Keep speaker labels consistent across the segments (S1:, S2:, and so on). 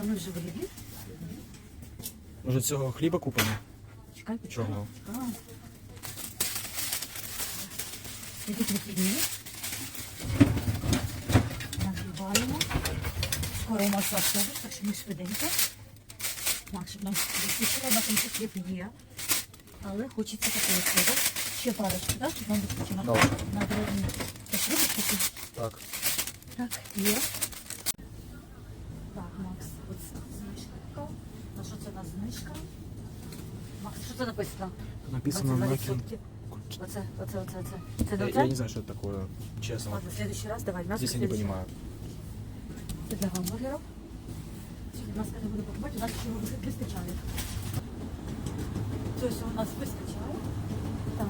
S1: а ми вже в
S2: Може цього хліба купимо?
S1: Чекай, почекай.
S2: Чого?
S1: Чекай. Ідуть вихідні. Нагріваємо. Скоро у нас автобус, так що ми швиденько. Так, щоб нам вистачило, на тому хліб є. Але хочеться такого хліба. Ще парочку, так? Щоб нам вистачило.
S2: Давай.
S1: На дорогу. Так.
S2: Так.
S1: Так, є. Макс, що це написано?
S2: Написано
S1: 22%.
S2: Накин.
S1: Оце, оце, оце, оце. Це
S2: Я,
S1: не
S2: я не
S1: це?
S2: знаю, что это такое, честно.
S1: Ладно, в следующий раз давай. Мясо
S2: Здесь я
S1: в
S2: не
S1: следующий-
S2: понимаю.
S1: Це для гамбургерів. Будь ласка, не буду покупати, у нас ще ви- вистачає. Тобто у нас вистачає. Так.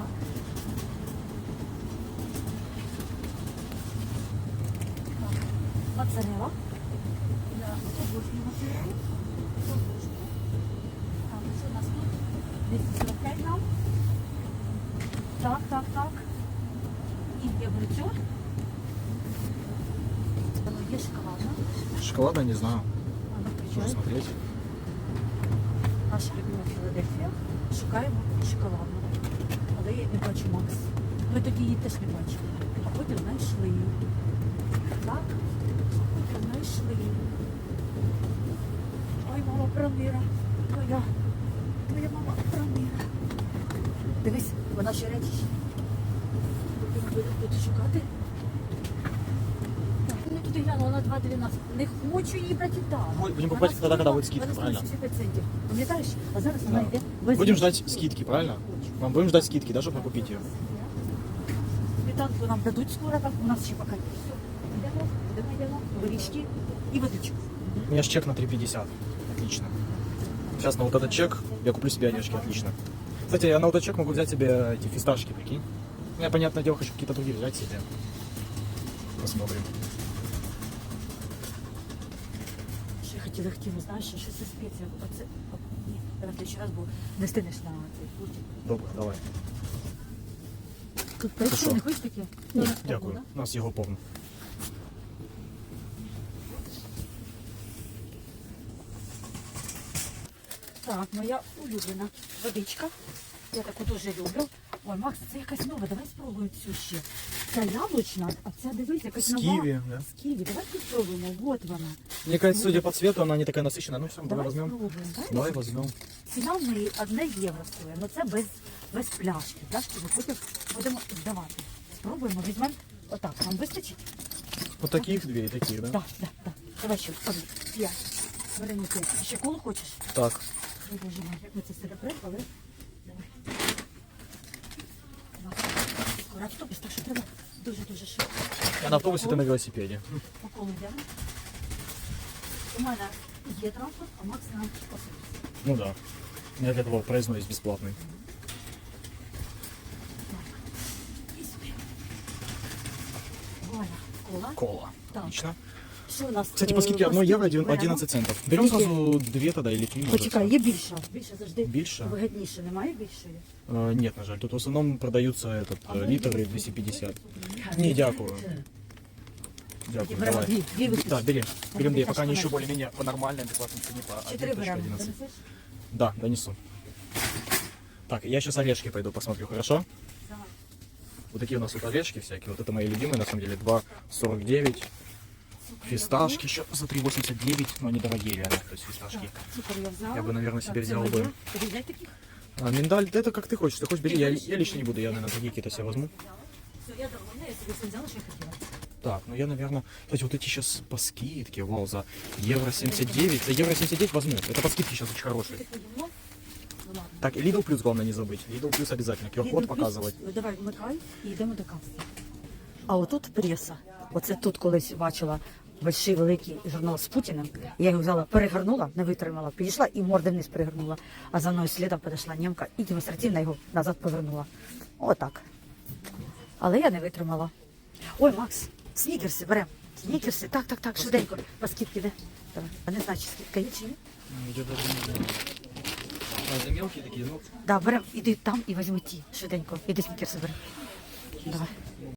S1: Так. Моцарелла. Я обожнюю моцареллу. 245 грам. Так, так, так. І є бурцю. Є шоколадна.
S2: Шоколада не знаю. Нужно смотреть.
S1: Наша любима Філадельфія. Шукаємо шоколадну. Але я не бачу Макс. Ми тоді її теж не бачили. А потім знайшли. Так? Потім знайшли. Ой, мама Проміра. Моя. Моя мама. Дивись, вона ще речі. Будемо тут шукати. Так, Я туди глянула на 2,12. Не хочу її брати там.
S2: Будем
S1: Вона
S2: покупать тогда, когда будет
S1: стоїть-
S2: скидка,
S1: вона
S2: правильно?
S1: стоїть 65 центів. Пам'ятаєш? А зараз вона
S2: Да.
S1: йде без
S2: Будем
S1: знижки.
S2: ждать скидки, правильно? Вам будем ждать скидки, да, чтобы накупить ее?
S1: Квитанку нам дадуть скоро, так у нас ще поки. Все, йдемо, йдемо, йдемо. Горішки і водичку.
S2: У меня же чек на 3,50. Отлично. Сейчас на вот этот чек я куплю себе одежки, отлично. Кстати, я на вот этот чек могу взять себе эти фисташки, прикинь. Я, понятное дело, хочу какие-то другие взять себе. Посмотрим.
S1: Ще хотіли, хотіли, знаєш, що щось із. Оце, ні, давай ти ще раз, бо не на цей пультик.
S2: Добре, давай.
S1: Тут
S2: що?
S1: не хочеш таке?
S2: Ні, дякую. У нас його повно.
S1: Так, моя улюблена водичка. Я таку дуже люблю. Ой, Макс, це якась нова, давай спробуємо цю ще. Ця яблучна, а ця дивись, якась
S2: С
S1: нова.
S2: киви, да?
S1: З ківі, давай спробуємо, от вона.
S2: Мне кажется, судя по цвету, она не такая насыщенная. Ну все, давай
S1: Давай
S2: возьмем.
S1: спробуємо, да?
S2: Давай возьмем.
S1: Ціна в неї одне євро стоїть, але це без, без пляшки. Пляшки ми потім будемо здавати. Спробуємо, візьмемо отак. Нам вистачить?
S2: Вот таких две и таких, да?
S1: Так, так, так. Давай ще один. П'ять. Вероніка, ще коло хочеш?
S2: Так.
S1: Як ми це давай. Скоро автобус, так що треба дуже-дуже швидко.
S2: Я на автобусе, ты на велосипеде.
S1: По колу йдемо. У мене є транспорт, а Макс нам особисто.
S2: Ну да. Меня для этого проездной есть бесплатный.
S1: Валя, кола.
S2: Кола.
S1: Так.
S2: Отлично.
S1: Що у нас?
S2: Кстати,
S1: е,
S2: по скидке 1
S1: скидці
S2: евро один-
S1: беремо?
S2: 11 центов. Берем
S1: Скільки?
S2: сразу две тогда или три, может.
S1: Почекай, є більша. Більша завжди
S2: Більша?
S1: вигідніше. Немає більшої?
S2: Э, Нет, на жаль. Тут в основном продаются этот
S1: А
S2: э,
S1: ви
S2: литр и
S1: дивіться.
S2: 250. Не, дякую. Дякую,
S1: Беремо
S2: давай.
S1: дві, дві виключно.
S2: Да, бери. Берем две,
S1: Яка
S2: пока они
S1: ж
S2: еще
S1: вона?
S2: более-менее по нормальной, адекватной цене, по
S1: Чотири
S2: 1.11.
S1: беремо. Донесеш?
S2: Да, донесу. Так, я сейчас орешки пойду посмотрю, хорошо?
S1: Давай.
S2: Вот такие у нас тут орешки всякие. Вот это мои любимые, на самом деле, 2,49. Фисташки еще за 3,89, но они дорогие реально, то есть фисташки.
S1: Так, цукор я взяла.
S2: Я бы, наверное, себе
S1: Так,
S2: взял
S1: це
S2: бы.
S1: моє. Тобі взяти таких?
S2: А, миндаль, да это как ты хочешь. Ты хочешь, бери. Я, я лично не буду, я, наверное, такие какие-то себе возьму.
S1: Все, я довольна, я собі все взяла, що я хотіла.
S2: Так, ну я, наверное, кстати, вот эти сейчас по скидке, вау, за евро 79. За евро 79 возьму. Это по скидке сейчас очень хорошие.
S1: Ти подумала? Ну ладно.
S2: Так, и Lidl Plus главное не забыть. Lidl Plus обязательно. QR-код
S1: Йдемо
S2: показывать.
S1: плюс, Давай, вмикай і йдемо до каси. А отут преса. Оце тут колись бачила больший великий журнал з Путіним. Я його взяла, перегорнула, не витримала, підійшла і морди вниз перегорнула. А за мною слідом підійшла німка і демонстративно його назад повернула. Отак. Але я не витримала. Ой, Макс, снікерси беремо. Снікерси, так, так, так, швиденько. По скидки де? Давай. А не знаю, чи скидка є чи ні?
S2: Я даже не знаю. А, это мелкие такие, ну,
S1: Да, беремо, іди там і візьми ті, швиденько. Іди снікерси бери. Давай.